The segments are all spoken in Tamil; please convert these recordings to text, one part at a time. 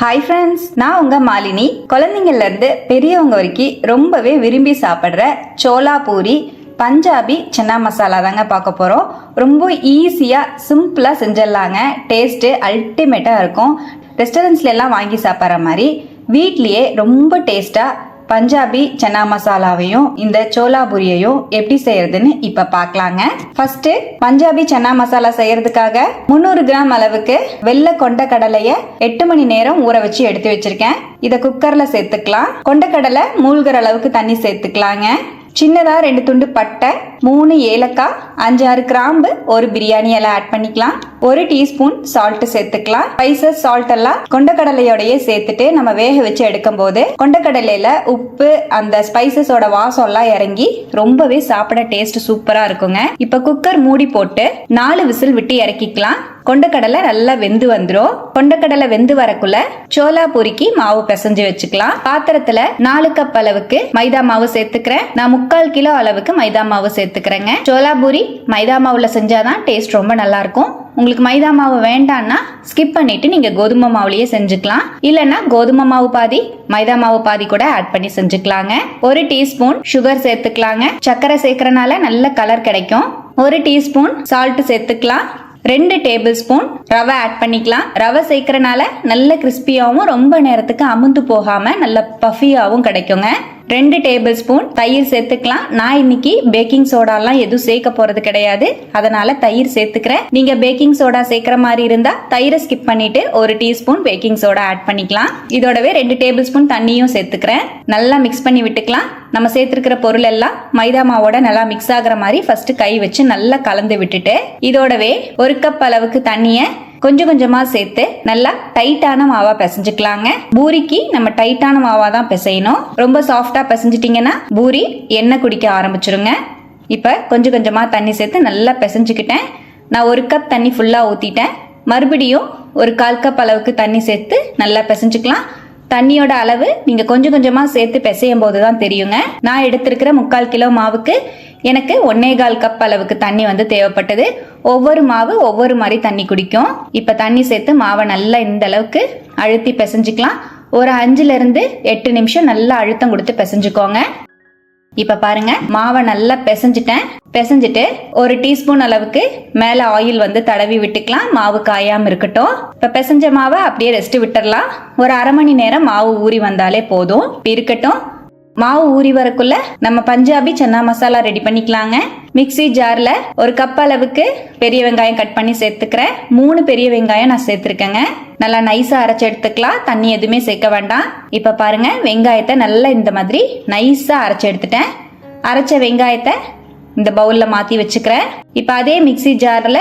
ஹாய் ஃப்ரெண்ட்ஸ் நான் உங்க மாலினி. குழந்தைங்கள்ல இருந்து பெரியவங்க வரைக்கும் ரொம்பவே விரும்பி சாப்பிட்ற சோலா பூரி பஞ்சாபி சன்னா மசாலா தாங்க பார்க்க போகிறோம் ரொம்ப ஈஸியாக சிம்பிளாக செஞ்சிடலாங்க. டேஸ்ட்டு அல்டிமேட்டாக இருக்கும். ரெஸ்டாரண்ட்ஸ்ல எல்லாம் வாங்கி சாப்பிட்ற மாதிரி வீட்லேயே ரொம்ப டேஸ்ட்டாக பஞ்சாபி சன்னா மசாலாவையும் இந்த சோலாபுரியையும் எப்படி செய்யறதுன்னு இப்ப பார்க்கலாங்க ஃபர்ஸ்ட் பஞ்சாபி சன்னா மசாலா செய்யறதுக்காக முந்நூறு கிராம் அளவுக்கு வெள்ளை கொண்ட கடலைய எட்டு மணி நேரம் ஊற வச்சு எடுத்து வச்சிருக்கேன். இத குக்கர்ல சேர்த்துக்கலாம். கொண்டக்கடலை மூழ்கிற அளவுக்கு தண்ணி சேர்த்துக்கலாங்க. சின்னதாக ரெண்டு துண்டு பட்டை மூணு ஏலக்காய் அஞ்சாறு கிராம்பு ஒரு பிரியாணி எல்லாம் ஆட் பண்ணிக்கலாம். ஒரு டீஸ்பூன் சால்ட் சேர்த்துக்கலாம். ஸ்பைசஸ் சால்ட் எல்லாம் கொண்டக்கடலையோடய சேர்த்துட்டு நம்ம வேக வச்சு எடுக்கும் போது கொண்டக்கடலையில உப்பு அந்த ஸ்பைசஸோட வாசம் எல்லாம் இறங்கி ரொம்பவே சாப்பிட டேஸ்ட் சூப்பரா இருக்குங்க. இப்ப குக்கர் மூடி போட்டு நாலு விசில் விட்டு இறக்கிக்கலாம். கொண்டக்கடலை நல்லா வெந்து வந்துடும் கொண்டக்கடலை வெந்து வரக்குள்ள சோலா பூரிக்கு மாவு பிசைஞ்சு வச்சுக்கலாம். பாத்திரத்துல நாலு கப் அளவுக்கு மைதா மாவு சேர்த்துக்கிறேன். நான் முக்கால் கிலோ அளவுக்கு மைதா மாவு சேர்த்துக்கிறேங்க. சோலா பூரி மைதா மாவுல செஞ்சாதான் டேஸ்ட் ரொம்ப நல்லா இருக்கும் உங்களுக்கு மைதா மாவு வேண்டாம்னா ஸ்கிப் பண்ணிட்டு நீங்க கோதுமை மாவுலயே செஞ்சுக்கலாம். இல்லைன்னா கோதுமை மாவு பாதி மைதா மாவு பாதி கூட ஆட் பண்ணி செஞ்சுக்கலாங்க. ஒரு டீஸ்பூன் சுகர் சேர்த்துக்கலாங்க. சர்க்கரை சேர்க்கறனால நல்ல கலர் கிடைக்கும். ஒரு டீஸ்பூன் சால்ட் சேர்த்துக்கலாம். ரெண்டு டேபிள் ஸ்பூன் ரவை ஆட் பண்ணிக்கலாம். ரவை சேர்க்கறனால நல்ல கிறிஸ்பியாகவும் ரொம்ப நேரத்துக்கு அமுந்து போகாமல் நல்ல பஃபியாகவும் கிடைக்குங்க. ரெண்டு டேபிள் ஸ்பூன் தயிர் சேர்த்துக்கலாம். நான் இன்னைக்கு பேக்கிங் சோடாலாம் எதுவும் சேர்க்க போறது கிடையாது. அதனால தயிர் சேர்த்துக்கிறேன். நீங்க பேக்கிங் சோடா சேர்க்கிற மாதிரி இருந்தா தயிரை ஸ்கிப் பண்ணிட்டு ஒரு டீஸ்பூன் பேக்கிங் சோடா ஆட் பண்ணிக்கலாம். இதோடவே ரெண்டு டேபிள் ஸ்பூன் தண்ணியும் சேர்த்துக்கிறேன். நல்லா மிக்ஸ் பண்ணி விட்டுக்கலாம். நம்ம சேர்த்துருக்கிற பொருள் எல்லாம் மைதா மாவோட நல்லா மிக்ஸ் ஆகுற மாதிரி ஃபர்ஸ்ட் கை வச்சு நல்லா கலந்து விட்டுட்டு இதோடவே ஒரு கப் அளவுக்கு தண்ணியை கொஞ்சம் கொஞ்சமா சேர்த்து நல்லா டைட்டான மாவா பிசைஞ்சுக்கலாங்க. பூரிக்கு நம்ம டைட்டான மாவா தான் பிசையணும். ரொம்ப சாஃப்டா பிசைஞ்சிட்டிங்கன்னா பூரி எண்ணெய் குடிக்க ஆரம்பிச்சிருங்க. இப்போ கொஞ்சம் கொஞ்சமா தண்ணி சேர்த்து நல்லா பிசைஞ்சுக்கிட்டேன். நான் ஒரு கப் தண்ணி ஃபுல்லா ஊத்திட்டேன். மறுபடியும் ஒரு கால் கப் அளவுக்கு தண்ணி சேர்த்து நல்லா பிசைஞ்சுக்கலாம். தண்ணியோட அளவு நீங்க கொஞ்சம் கொஞ்சமா சேர்த்து பிசையும் போது தான் தெரியுங்க. நான் எடுத்திருக்கிற முக்கால் கிலோ மாவுக்கு எனக்கு ஒன்னே கால் கப் அளவுக்கு தண்ணி வந்து தேவைப்பட்டது. ஒவ்வொரு மாவு ஒவ்வொரு மாதிரி தண்ணி குடிக்கும். இப்போ தண்ணி சேர்த்து மாவை நல்லா இந்த அளவுக்கு அழுத்தி பிசைஞ்சிக்கலாம். ஒரு அஞ்சுல இருந்து எட்டு நிமிஷம் நல்லா அழுத்தம் கொடுத்து பிசைஞ்சுக்கோங்க. இப்ப பாருங்க மாவை நல்லா பிசைஞ்சிட்டேன். பிசைஞ்சிட்டு ஒரு டீஸ்பூன் அளவுக்கு மேல ஆயில் வந்து தடவி விட்டுக்கலாம். மாவு காயாம இருக்கட்டும். இப்ப பிசைஞ்ச மாவை அப்படியே ரெஸ்ட் விட்டுறலாம். ஒரு அரை மணி நேரம் மாவு ஊறி வந்தாலே போதும். இருக்கட்டும். மாவு ஊறி வரக்குள்ள நம்ம பஞ்சாபி சன்னா மசாலா ரெடி பண்ணிக்கலாங்க. மிக்சி ஜார்ல ஒரு கப் அளவுக்கு பெரிய வெங்காயம் கட் பண்ணி சேர்த்துக்கிறேன். மூணு பெரிய வெங்காயம் நான் சேர்த்துருக்கேங்க. நல்லா நைஸா அரைச்சு எடுத்துக்கலாம். தண்ணி எதுவுமே சேர்க்க வேண்டாம். இப்ப பாருங்க வெங்காயத்தை நல்லா இந்த மாதிரி நைஸா அரைச்சு எடுத்துட்டேன். அரைச்ச வெங்காயத்தை இந்த பவுல்ல மாத்தி வச்சுக்கிறேன். இப்ப அதே மிக்ஸி ஜார்ல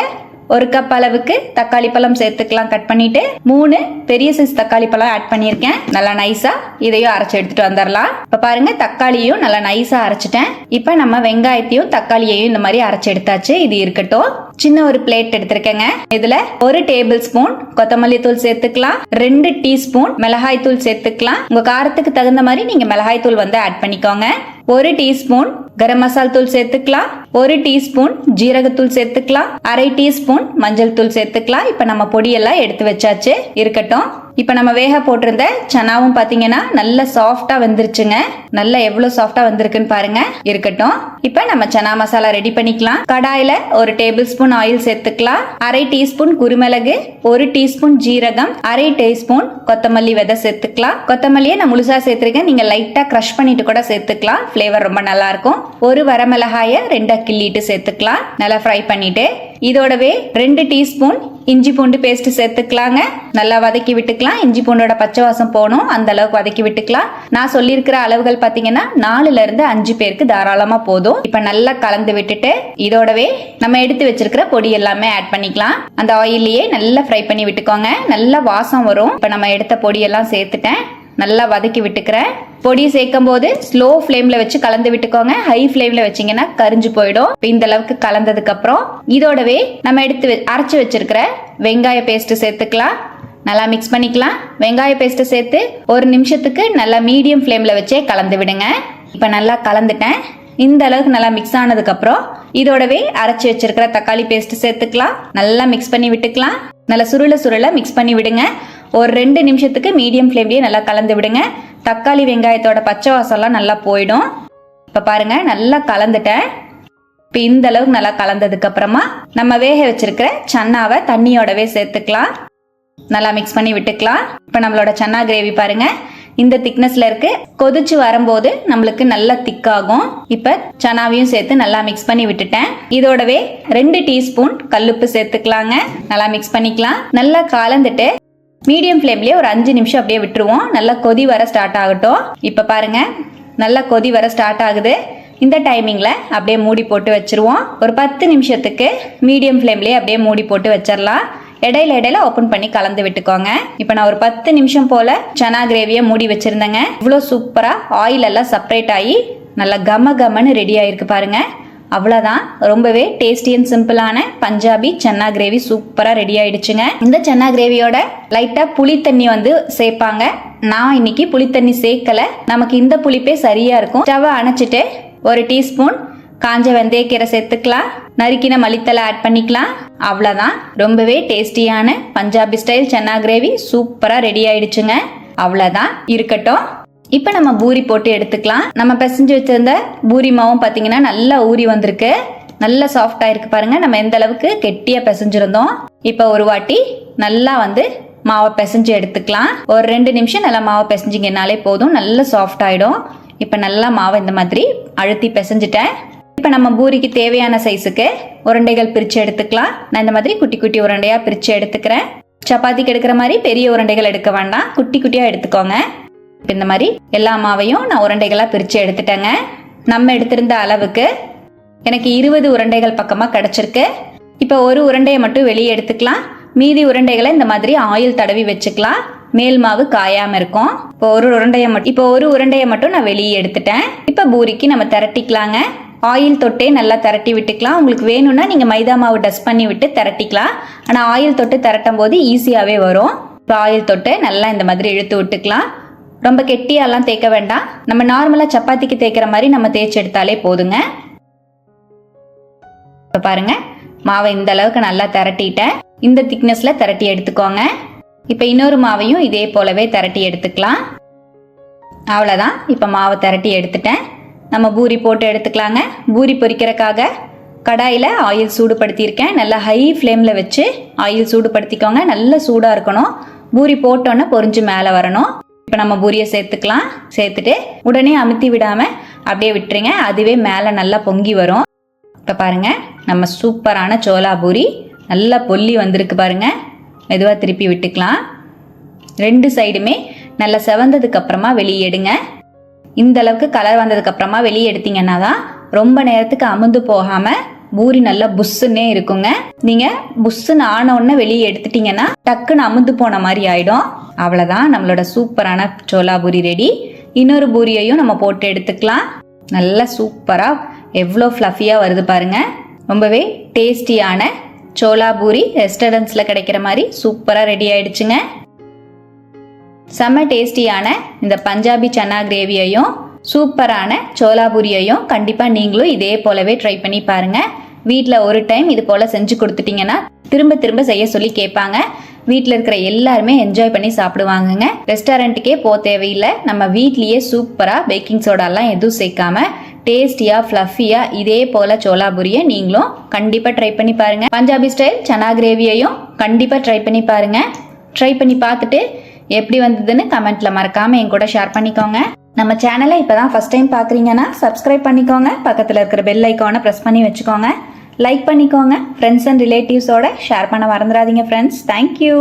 ஒரு கப் அளவுக்கு தக்காளி பழம் சேர்த்துக்கலாம் கட் பண்ணிட்டு. மூணு பெரிய சைஸ் தக்காளி பழம் ஆட் பண்ணியிருக்கேன். நல்லா நைஸா இதையும் அரைச்சு எடுத்துட்டு வந்துடலாம். இப்ப பாருங்க தக்காளியும் நல்லா நைஸா அரைச்சிட்டேன். இப்ப நம்ம வெங்காயத்தையும் தக்காளியையும் இந்த மாதிரி அரைச்சு எடுத்தாச்சு. இது இருக்கட்டும். சின்ன ஒரு பிளேட் எடுத்திருக்கேங்க. இதுல ஒரு டேபிள் ஸ்பூன் கொத்தமல்லி தூள் சேர்த்துக்கலாம். ரெண்டு டீஸ்பூன் மிளகாய் தூள் சேர்த்துக்கலாம். உங்க காரத்துக்கு தகுந்த மாதிரி நீங்க மிளகாய் தூள் வந்து ஆட் பண்ணிக்கோங்க. ஒரு டீஸ்பூன் கரம் மசால் தூள் சேர்த்துக்கலாம். ஒரு டீஸ்பூன் ஜீரகத்தூள் சேர்த்துக்கலாம். அரை டீஸ்பூன் மஞ்சள் தூள் சேர்த்துக்கலாம். இப்ப நம்ம பொடியெல்லாம் எடுத்து வச்சாச்சு. இருக்கட்டும். இப்ப நம்ம வேக போட்டிருந்த சனாவும் பாத்தீங்கன்னா நல்ல சாஃப்டா வந்துருச்சுங்க. நல்லா எவ்வளவு சாஃப்டா வந்திருக்குன்னு பாருங்க. இருக்கட்டும். இப்ப நம்ம சனா மசாலா ரெடி பண்ணிக்கலாம். கடாயில ஒரு டேபிள் ஸ்பூன் ஆயில் சேர்த்துக்கலாம். அரை டீஸ்பூன் குருமிளகு ஒரு டீஸ்பூன் ஜீரகம் அரை டீஸ்பூன் கொத்தமல்லி விதை சேர்த்துக்கலாம். கொத்தமல்லியை நான் முழுசா சேர்த்துருக்கேன். நீங்க லைட்டா க்ரஷ் பண்ணிட்டு கூட சேர்த்துக்கலாம். ஃப்ளேவர் ரொம்ப நல்லா இருக்கும். ஒரு வரமிளகாய ரெண்டாக கிள்ளிட்டு சேர்த்துக்கலாம். நல்லா ஃப்ரை பண்ணிட்டு இதோடவே ரெண்டு டீஸ்பூன் இஞ்சி பூண்டு பேஸ்ட் சேர்த்துக்கலாங்க. நல்லா வதக்கி விட்டுக்கலாம். இஞ்சி பூண்டோட பச்சை வாசம் போகணும். அந்த அளவுக்கு வதக்கி விட்டுக்கலாம். நான் சொல்லியிருக்கிற அளவுகள் பார்த்தீங்கன்னா நாலுல இருந்து அஞ்சு பேருக்கு தாராளமா போதும். இப்போ நல்லா கலந்து விட்டுட்டு இதோடவே நம்ம எடுத்து வச்சிருக்கிற பொடி எல்லாமே ஆட் பண்ணிக்கலாம். அந்த ஆயிலையே நல்லா ஃப்ரை பண்ணி விட்டுக்கோங்க. நல்லா வாசம் வரும். இப்போ நம்ம எடுத்த பொடி எல்லாம் சேர்த்துட்டேன். நல்லா வதக்கி விட்டுக்கிறேன். பொடி சேர்க்கும் போது ஸ்லோ ஃப்ளேம்ல வச்சு கலந்து விட்டுக்கோங்க. ஹை ஃப்ளேம்ல வச்சீங்கன்னா கரிஞ்சு போயிடும். இந்த அளவுக்கு கலந்ததுக்கு அப்புறம் இதோடவே நம்ம எடுத்து அரைச்சு வச்சிருக்கிற வெங்காய பேஸ்ட் சேர்த்துக்கலாம். நல்லா மிக்ஸ் பண்ணிக்கலாம். வெங்காய பேஸ்ட்டை சேர்த்து ஒரு நிமிஷத்துக்கு நல்லா மீடியம் ஃப்ளேம்ல வச்சே கலந்து விடுங்க. இப்ப நல்லா கலந்துட்டேன். இந்த அளவுக்கு நல்லா மிக்ஸ் ஆனதுக்கு அப்புறம் இதோடவே அரைச்சு வச்சிருக்கிற தக்காளி பேஸ்ட் சேர்த்துக்கலாம். நல்லா மிக்ஸ் பண்ணி விட்டுக்கலாம். நல்லா சுருள சுருள மிக்ஸ் பண்ணி விடுங்க. ஒரு ரெண்டு நிமிஷத்துக்கு மீடியம் ஃப்ளேம்லேயே நல்லா கலந்து விடுங்க. தக்காளி வெங்காயத்தோட பச்சை வாசம்லாம் நல்லா போயிடும். இப்போ பாருங்க நல்லா கலந்துட்டேன். இப்போ இந்த அளவுக்கு நல்லா கலந்ததுக்கு அப்புறமா நம்ம வேக வச்சிருக்கிற சன்னாவை தண்ணியோடவே சேர்த்துக்கலாம். நல்லா மிக்ஸ் பண்ணி விட்டுக்கலாம். இப்போ நம்மளோட சன்னா கிரேவி பாருங்க. இந்த திக்னஸ்ல இருக்கு. கொதிச்சு வரும்போது நம்மளுக்கு நல்லா திக்காகும் இப்போ சனாவையும் சேர்த்து நல்லா மிக்ஸ் பண்ணி விட்டுட்டேன். இதோடவே ரெண்டு டீஸ்பூன் கல்லுப்பு சேர்த்துக்கலாங்க. நல்லா மிக்ஸ் பண்ணிக்கலாம். நல்லா கலந்துட்டு மீடியம் ஃப்ளேம்லயே ஒரு அஞ்சு நிமிஷம் அப்படியே விட்டுருவோம். நல்லா கொதி வர ஸ்டார்ட் ஆகட்டும். இப்போ பாருங்க நல்லா கொதி வர ஸ்டார்ட் ஆகுது. இந்த டைமிங்கில் அப்படியே மூடி போட்டு வச்சிருவோம். ஒரு பத்து நிமிஷத்துக்கு மீடியம் ஃப்ளேம்லேயே அப்படியே மூடி போட்டு வச்சிடலாம் இடையில இடையில ஓப்பன் பண்ணி கலந்து விட்டுக்கோங்க. இப்போ நான் ஒரு பத்து நிமிஷம் போல் சனா கிரேவியை மூடி வச்சிருந்தேங்க. இவ்வளோ சூப்பராக ஆயில் எல்லாம் செப்பரேட் ஆகி நல்லா கம கமன்னு ரெடி ஆயிருக்கு பாருங்க. அவ்வளோதான் ரொம்பவே டேஸ்டி அண்ட் சிம்பிளான பஞ்சாபி சன்னா கிரேவி சூப்பராக ரெடி ஆயிடுச்சுங்க. இந்த சன்னா கிரேவியோட லைட்டாக புளி தண்ணி வந்து சேர்ப்பாங்க நான் இன்னைக்கு புளி தண்ணி சேர்க்கல நமக்கு இந்த புளிப்பே சரியா இருக்கும். ஸ்டவ் அணைச்சிட்டு ஒரு டீஸ்பூன் காஞ்ச வெந்தயக்கீரை சேர்த்துக்கலாம். நறுக்கின மல்லித்தலை ஆட் பண்ணிக்கலாம். அவ்வளோதான் ரொம்பவே டேஸ்டியான பஞ்சாபி ஸ்டைல் சன்னா கிரேவி சூப்பராக ரெடி ஆயிடுச்சுங்க. அவ்வளோதான் இருக்கட்டும். இப்போ நம்ம பூரி போட்டு எடுத்துக்கலாம். நம்ம பிசைஞ்சு வச்சிருந்த பூரி மாவும் பார்த்தீங்கன்னா நல்லா ஊறி வந்திருக்கு. நல்லா சாஃப்டாக இருக்கு பாருங்க. நம்ம எந்த அளவுக்கு கெட்டியாக பிசைஞ்சிருந்தோம். இப்போ ஒரு வாட்டி நல்லா வந்து மாவை பிசைஞ்சு எடுத்துக்கலாம். ஒரு ரெண்டு நிமிஷம் நல்லா மாவை பிசைஞ்சிங்கனாலே போதும். நல்ல சாஃப்ட் ஆகிடும் இப்போ நல்லா மாவை இந்த மாதிரி அழுத்தி பிசைஞ்சிட்டேன். இப்போ நம்ம பூரிக்கு தேவையான சைஸுக்கு உருண்டைகள் பிரித்து எடுத்துக்கலாம். நான் இந்த மாதிரி குட்டி குட்டி உருண்டையாக பிரித்து எடுத்துக்கிறேன். சப்பாத்திக்கு எடுக்கிற மாதிரி பெரிய உருண்டைகள் எடுக்க வேண்டாம். குட்டி குட்டியாக எடுத்துக்கோங்க. இந்த மாதிரி எல்லா மாவையும் நான் உருண்டைகளாக பிரித்து எடுத்துட்டேங்க. நம்ம எடுத்திருந்த அளவுக்கு எனக்கு இருபது உருண்டைகள் பக்கமாக கிடச்சிருக்கு. இப்போ ஒரு உருண்டையை மட்டும் வெளியே எடுத்துக்கலாம். மீதி உருண்டைகளை இந்த மாதிரி ஆயில் தடவி வச்சுக்கலாம். மேல் மாவு காயாம இருக்கும். இப்போ ஒரு உருண்டையை மட்டும் இப்போ ஒரு உருண்டையை மட்டும் நான் வெளியே எடுத்துட்டேன். இப்போ பூரிக்கு நம்ம திரட்டிக்கலாங்க. ஆயில் தொட்டே நல்லா திரட்டி விட்டுக்கலாம். உங்களுக்கு வேணும்னா நீங்கள் மைதா மாவு டஸ்ட் பண்ணி விட்டு திரட்டிக்கலாம். ஆனால் ஆயில் தொட்டு திரட்டும் போது ஈஸியாகவே வரும். இப்போ ஆயில் தொட்டு நல்லா இந்த மாதிரி இழுத்து விட்டுக்கலாம். ரொம்ப கெட்டியாலாம் தேய்க்க வேண்டாம். நம்ம நார்மலாக சப்பாத்திக்கு தேய்க்கிற மாதிரி நம்ம தேய்ச்சி எடுத்தாலே போதுங்க. இப்போ பாருங்க மாவை இந்த அளவுக்கு நல்லா திரட்டிட்டேன். இந்த திக்னஸ்ல திரட்டி எடுத்துக்கோங்க. இப்போ இன்னொரு மாவையும் இதே போலவே திரட்டி எடுத்துக்கலாம். அவ்வளோதான் இப்போ மாவை திரட்டி எடுத்துட்டேன். நம்ம பூரி போட்டு எடுத்துக்கலாங்க. பூரி பொரிக்கிறக்காக கடாயில் ஆயில் சூடுபடுத்தியிருக்கேன். நல்லா ஹை ஃப்ளேமில் வச்சு ஆயில் சூடுபடுத்திக்கோங்க. நல்ல சூடாக இருக்கணும். பூரி போட்டோன்னே பொரிஞ்சு மேலே வரணும். இப்போ நம்ம பூரியை சேர்த்துக்கலாம். சேர்த்துட்டு உடனே அமுத்தி விடாமல் அப்படியே விட்டுருங்க. அதுவே மேலே நல்லா பொங்கி வரும். இப்போ பாருங்கள் நம்ம சூப்பரான சோலா பூரி நல்லா பொல்லி வந்திருக்கு பாருங்க. மெதுவாக திருப்பி விட்டுக்கலாம். ரெண்டு சைடுமே நல்லா செவந்ததுக்கு அப்புறமா வெளியே எடுங்க. இந்த அளவுக்கு கலர் வந்ததுக்கு அப்புறமா வெளியே எடுத்தீங்கன்னா தான் ரொம்ப நேரத்துக்கு அமுந்து போகாமல் பூரி நல்லா புஷ்ஷுன்னே இருக்குங்க. நீங்க புஷ்ஷுன்னு ஆன உடனே வெளியே எடுத்துட்டீங்கன்னா டக்குன்னு அமுந்து போன மாதிரி ஆயிடும். அவ்வளவுதான் நம்மளோட சூப்பரான சோலா பூரி ரெடி. இன்னொரு பூரியையும் நம்ம போட்டு எடுத்துக்கலாம். நல்லா சூப்பரா எவ்வளோ ஃப்ளஃபியாக வருது பாருங்க. ரொம்பவே டேஸ்டியான சோலா பூரி ரெஸ்டாரண்ட்ஸில் கிடைக்கிற மாதிரி சூப்பராக ரெடி ஆயிடுச்சுங்க. செம்ம டேஸ்டியான இந்த பஞ்சாபி சன்னா கிரேவியையும் சூப்பரான சோலாபூரியையும் கண்டிப்பாக நீங்களும் இதே போலவே ட்ரை பண்ணி பாருங்கள் வீட்டில் ஒரு டைம் இது போல் செஞ்சு கொடுத்துட்டீங்கன்னா திரும்ப திரும்ப செய்ய சொல்லி கேட்பாங்க. வீட்டில் இருக்கிற எல்லாருமே என்ஜாய் பண்ணி சாப்பிடுவாங்கங்க. ரெஸ்டாரண்ட்டுக்கே போக தேவையில்லை. நம்ம வீட்லேயே சூப்பராக பேக்கிங் சோடாலாம் எதுவும் சேர்க்காம டேஸ்டியாக ஃப்ளஃபியாக இதே போல் சோலாபூரியை நீங்களும் கண்டிப்பாக ட்ரை பண்ணி பாருங்கள் பஞ்சாபி ஸ்டைல் சனா கிரேவியையும் கண்டிப்பாக ட்ரை பண்ணி பாருங்கள் ட்ரை பண்ணி பார்த்துட்டு எப்படி வந்ததுன்னு கமெண்ட்டில் மறக்காமல் என் கூட ஷேர் பண்ணிக்கோங்க. நம்ம சேனலை இப்போ தான் ஃபஸ்ட் டைம் பார்க்குறீங்கன்னா சப்ஸ்கிரைப் பண்ணிக்கோங்க. பக்கத்தில் இருக்கிற பெல் ஐக்கானை ப்ரெஸ் பண்ணி வச்சுக்கோங்க. லைக் பண்ணிக்கோங்க. ஃப்ரெண்ட்ஸ் அண்ட் ரிலேட்டிவ்ஸோட ஷேர் பண்ண மறந்துடாதீங்க ஃப்ரெண்ட்ஸ் தேங்க்யூ